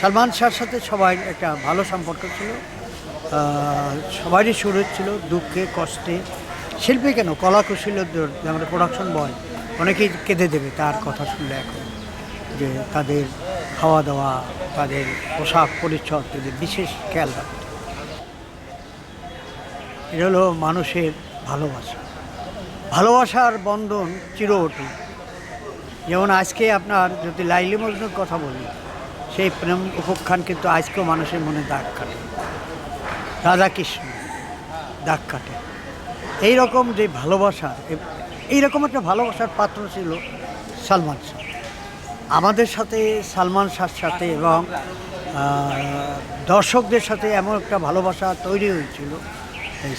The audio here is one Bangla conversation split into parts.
সালমান শাহর সাথে সবাই একটা ভালো সম্পর্ক ছিল। সবারই সুর ছিল দুঃখে, কষ্টে। শিল্পী কেন? কলা যেমন প্রোডাকশন বয় অনেকেই কেঁদে দেবে তার কথা শুনলে এখন যে তাদের খাওয়া দাওয়া, তাদের পোশাক পরিচ্ছদ, তাদের বিশেষ খেয়াল রাখত। এটা হলো মানুষের ভালোবাসা। ভালোবাসার বন্ধন চির যেমন আজকে আপনার যদি লাইলি মজনুর কথা বলি সেই প্রেম উপখ্যান কিন্তু আজকেও মানুষের মনে দাগ কাটে। রাধাকৃষ্ণ দাগ কাটে। এই রকম যে ভালোবাসা, এইরকম একটা ভালোবাসার পাত্র ছিল সালমান শাহ। আমাদের সাথে সালমান শাহর সাথে এবং দর্শকদের সাথে এমন একটা ভালোবাসা তৈরি হয়েছিল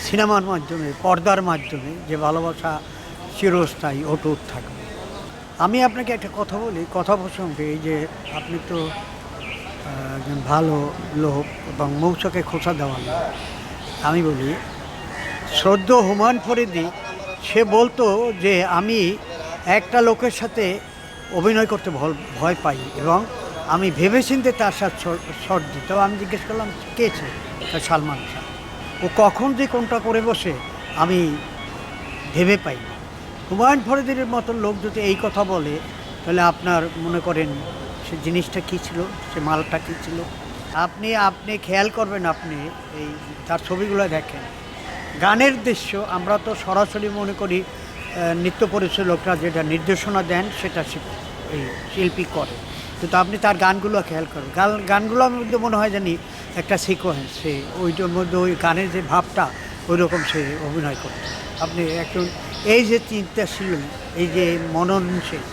সিনেমার মাধ্যমে, পর্দার মাধ্যমে, যে ভালোবাসা চিরস্থায়ী, অটুট থাকবে। আমি আপনাকে একটা কথা বলি, কথা প্রসঙ্গে, এই যে আপনি তো একজন ভালো লোক এবং মৌসকে খোঁচা দেওয়া লোক। আমি বলি, শ্রদ্ধ হুমায়ুন ফরিদি, সে বলতো যে আমি একটা লোকের সাথে অভিনয় করতে ভয় পাই এবং আমি ভেবেচিন্তে তার সাথে শর্ট দিই তো আমি জিজ্ঞেস করলাম, কে সে সালমান শাহ ও কখন যে কোনটা করে বসে আমি ভেবে পাই। হুমায়ুন ফরিদের মতো লোক যদি এই কথা বলে, তাহলে আপনার মনে করেন সে জিনিসটা কী ছিল, সে মালটা কী ছিল? আপনি আপনি খেয়াল করবেন আপনি এই তার ছবিগুলো দেখেন। গানের দৃশ্য আমরা তো সরাসরি মনে করি নৃত্য পরিচালকরা যেটা নির্দেশনা দেন সেটা এই শিল্পী করে। কিন্তু আপনি তার গানগুলো খেয়াল করেন। গান গানগুলোর মধ্যে মনে হয় জানি একটা সিকোয়েন্স সে ওইটার মধ্যে ওই গানের যে ভাবটা ওই রকম সে অভিনয় করত। আপনি একজন এই যে চিন্তাশীল, এই যে মননশীল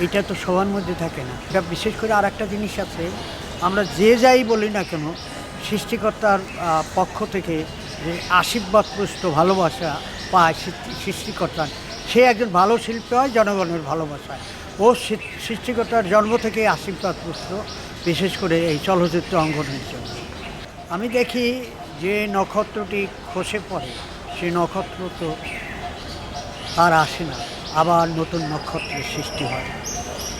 এটা তো সবার মধ্যে থাকে না। এটা বিশেষ করে আর একটা জিনিস আছে, আমরা যে যাই বলি না কেন, সৃষ্টিকর্তার পক্ষ থেকে যে আশীর্বাদ, পুষ্ট ভালোবাসা পায় সৃষ্টি- সৃষ্টিকর্তার সে একজন ভালো শিল্পী হয়, জনগণের ভালোবাসায়। ও সৃষ্টিকর্তার জন্ম থেকে আশীর্বাদ, পুষ্ট, বিশেষ করে এই চলচ্চিত্র অঙ্গনের জন্য। আমি দেখি যে নক্ষত্রটি খসে পড়ে সেই নক্ষত্র তো আর আসে না। আবার নতুন নক্ষত্রের সৃষ্টি হয়।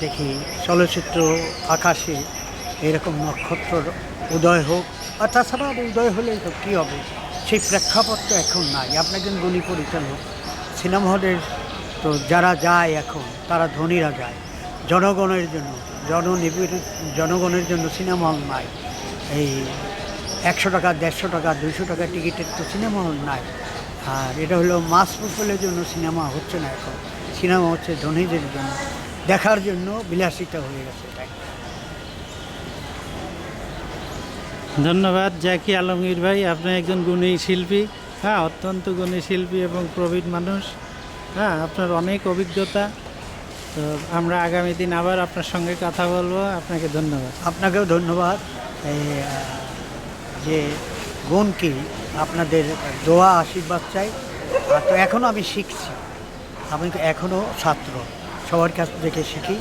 দেখি চলচ্চিত্র আকাশে এরকম নক্ষত্র উদয় হোক, আর তাছাড়া উদয় হলেই তো কী হবে? সেই প্রেক্ষাপট তো এখন নাই। আপনি একজন গুণী পরিচালক সিনেমা হলের তো যারা যায় এখন, তারা ধনীরা যায়। জনগণের জন্য, জননিবিড়, জনগণের জন্য সিনেমা হল নাই। এই একশো টাকা, দেড়শো টাকা, দুইশো টাকা টিকিটের তো সিনেমা হল নাই। আর এটা হলো মাস পিপলের জন্য সিনেমা হচ্ছে না এখন। সিনেমা হচ্ছে ধনীদের জন্য। দেখার জন্য বিলাসিতা হয়ে গেছে ধন্যবাদ জাকি আলমগীর ভাই। আপনি একজন গুণী শিল্পী। হ্যাঁ অত্যন্ত গুণী শিল্পী এবং প্রবীণ মানুষ। হ্যাঁ আপনার অনেক অভিজ্ঞতা। তো আমরা আগামী দিন আবার আপনার সঙ্গে কথা বলব। আপনাকে ধন্যবাদ। আপনাকেও ধন্যবাদ। যে গুণ কি আপনাদের দোয়া আশীর্বাদ চাই। আর তো এখনও আমি শিখছি। আমি এখনও ছাত্র সবার কাছ থেকে শিখি।